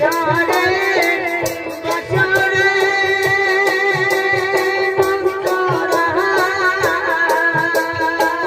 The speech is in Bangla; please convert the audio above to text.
Lord.